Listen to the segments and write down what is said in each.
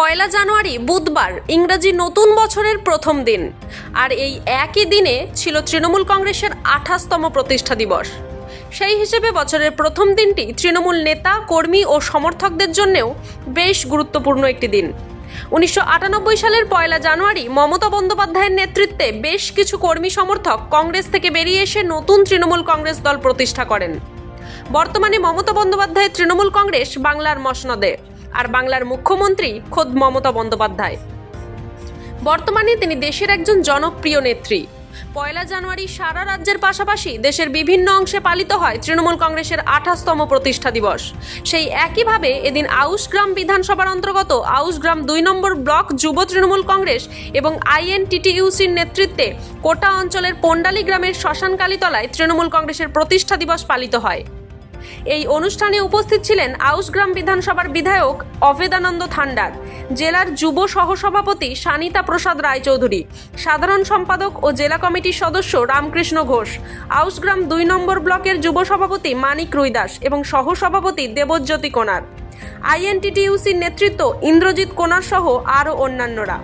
পয়লা জানুয়ারি, বুধবার, ইংরাজি নতুন বছরের প্রথম দিন। আর এই একই দিনে ছিল তৃণমূল কংগ্রেসের আঠাশতম প্রতিষ্ঠা দিবস। সেই হিসেবে বছরের প্রথম দিনটি তৃণমূল নেতা, কর্মী ও সমর্থকদের জন্যেও বেশ গুরুত্বপূর্ণ একটি দিন। উনিশশো আটানব্বই সালের পয়লা জানুয়ারি, মমতা বন্দ্যোপাধ্যায়ের নেতৃত্বে বেশ কিছু কর্মী সমর্থক কংগ্রেস থেকে বেরিয়ে এসে নতুন তৃণমূল কংগ্রেস দল প্রতিষ্ঠা করেন। বর্তমানে মমতা বন্দ্যোপাধ্যায়ের তৃণমূল কংগ্রেস, বাংলার মসনদে। আর বাংলার মুখ্যমন্ত্রী খোদ মমতা বন্দ্যোপাধ্যায়। বর্তমানে তিনি দেশের একজন জনপ্রিয় নেত্রী। পয়লা জানুয়ারি সারা রাজ্যের পাশাপাশি দেশের বিভিন্ন অংশে পালিত হয় তৃণমূল কংগ্রেসের আঠাশতম প্রতিষ্ঠা দিবস। সেই একইভাবে এদিন আউশগ্রাম বিধানসভার অন্তর্গত আউশগ্রাম দুই নম্বর ব্লক যুব তৃণমূল কংগ্রেস এবং আইএনটিটিইউসির নেতৃত্বে কোটা অঞ্চলের পন্ডালী গ্রামের শ্মশানকালীতলায় তৃণমূল কংগ্রেসের প্রতিষ্ঠা দিবস পালিত হয়। এই অনুষ্ঠানে উপস্থিত ছিলেন আউসগ্রাম বিধানসভার বিধায়ক অভেদানন্দ থান্ডার, জেলার যুব সহসভাপতি সানিতা প্রসাদ রায়চৌধুরী, সাধারণ সম্পাদক ও জেলা কমিটির সদস্য রামকৃষ্ণ ঘোষ আউসগ্রাম দুই নম্বর ব্লকের যুব সভাপতি মানিক রুইদাস এবং সহসভাপতি দেবজ্যোতি কোনার। আইএনটিটিইউসির নেতৃত্ব ইন্দ্রজিৎ কোনার সহ আরও অন্যান্যরা।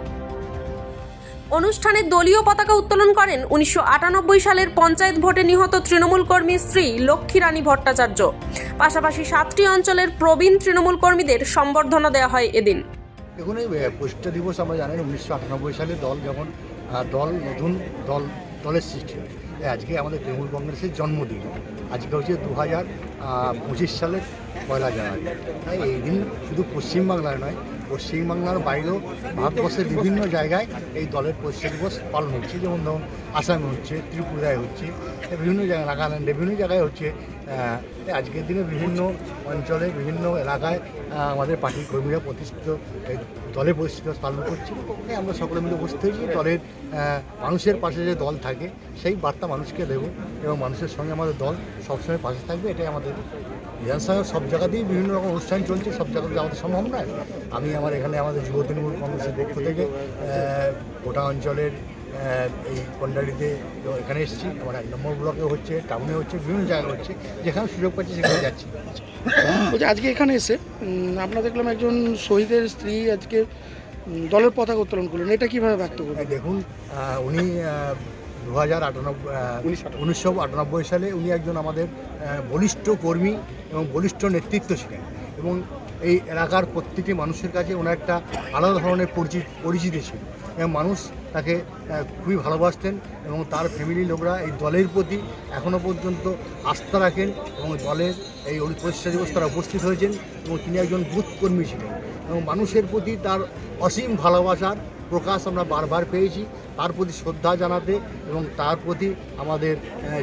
অনুষ্ঠানে দলীয় পতাকা উত্তোলন করেন উনিশশো আটানব্বই সালের পঞ্চায়েত ভোটে নিহত তৃণমূল কর্মী স্ত্রী লক্ষ্মী রানী ভট্টাচার্য। পাশাপাশি সাতটি অঞ্চলের প্রবীণ তৃণমূল কর্মীদের সম্বর্ধনা দেওয়া হয় এদিন। দেখুন, এই দিবস আমরা জানেন, উনিশশো আটানব্বই সালে দল যেমন দল, নতুন দল, দলের সৃষ্টি হয়। আজকে আমাদের তৃণমূল কংগ্রেসের জন্মদিন। আজকে হচ্ছে দু হাজার পঁচিশ সালের পয়লা জানুয়ারি। তাই এই দিন শুধু পশ্চিমবাংলায় নয় পশ্চিমবাংলার বাইরেও ভারতবর্ষের বিভিন্ন জায়গায় এই দলের প্রতিষ্ঠা দিবস পালন হচ্ছে। যেমন ধরুন, আসামে হচ্ছে, ত্রিপুরায় হচ্ছে, বিভিন্ন জায়গায়, নাগাল্যান্ডে বিভিন্ন জায়গায় হচ্ছে আজকের দিনে বিভিন্ন অঞ্চলে, বিভিন্ন এলাকায় আমাদের পার্টির কর্মীরা প্রতিষ্ঠিত, এই দলে প্রতিষ্ঠিত পালন করছে। আমরা সকলে মিলে উপস্থিত হয়েছি। দলের মানুষের পাশে যে দল থাকে, সেই বার্তা মানুষকে দেব এবং মানুষের সঙ্গে আমাদের দল সবসময় পাশে থাকবে। এটাই আমাদের বিধানসভার সব জায়গাতেই বিভিন্ন রকম অনুষ্ঠান চলছে, সব জায়গাতে আমাদের সম্ভব নয়। আমি আমার এখানে আমাদের যুব তৃণমূল কংগ্রেসের পক্ষ থেকে গোটা অঞ্চলের এই কন্ডারিতে এখানে এসেছি। আমার এক নম্বর ব্লকে হচ্ছে টাউনে হচ্ছে বিভিন্ন জায়গায় হচ্ছে যেখানে সুযোগ পাচ্ছি সেখানে যাচ্ছি। বলছি আজকে এখানে এসে আপনারা দেখলাম একজন শহীদের স্ত্রী আজকে দলের পতাকা উত্তোলন করলেন। এটা কীভাবে ব্যক্ত করবেন দেখুন উনি দু হাজার আটানব্বই উনিশশো আটানব্বই সালে উনি একজন আমাদের বলিষ্ঠ কর্মী এবং বলিষ্ঠ নেতৃত্ব ছিলেন। এবং এই এলাকার প্রত্যেকটি মানুষের কাছে ওনার একটা আলাদা ধরনের পরিচিত পরিচিতি ছিল। এবং মানুষ তাকে খুবই ভালোবাসতেন এবং তার ফ্যামিলি লোকরা এই দলের প্রতি এখনও পর্যন্ত আস্থা রাখেন এবং দলের এই প্রতিষ্ঠা দিবস তারা উপস্থিত হয়েছেন এবং তিনি একজন বুথ কর্মী ছিলেন। এবং মানুষের প্রতি তার অসীম ভালোবাসার প্রকাশ আমরা বারবার পেয়েছি। তার প্রতি শ্রদ্ধা জানাতে এবং তার প্রতি আমাদের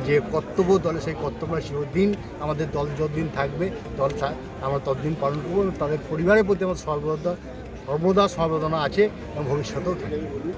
যে কর্তব্য দলে, সেই কর্তব্য চিরদিন আমাদের দল যতদিন থাকবে, দল আমরা ততদিন পালন করব এবং তাদের পরিবারের প্রতি আমাদের সর্বদা সর্বদা সমবেদনা আছে এবং ভবিষ্যতেও থাকবে।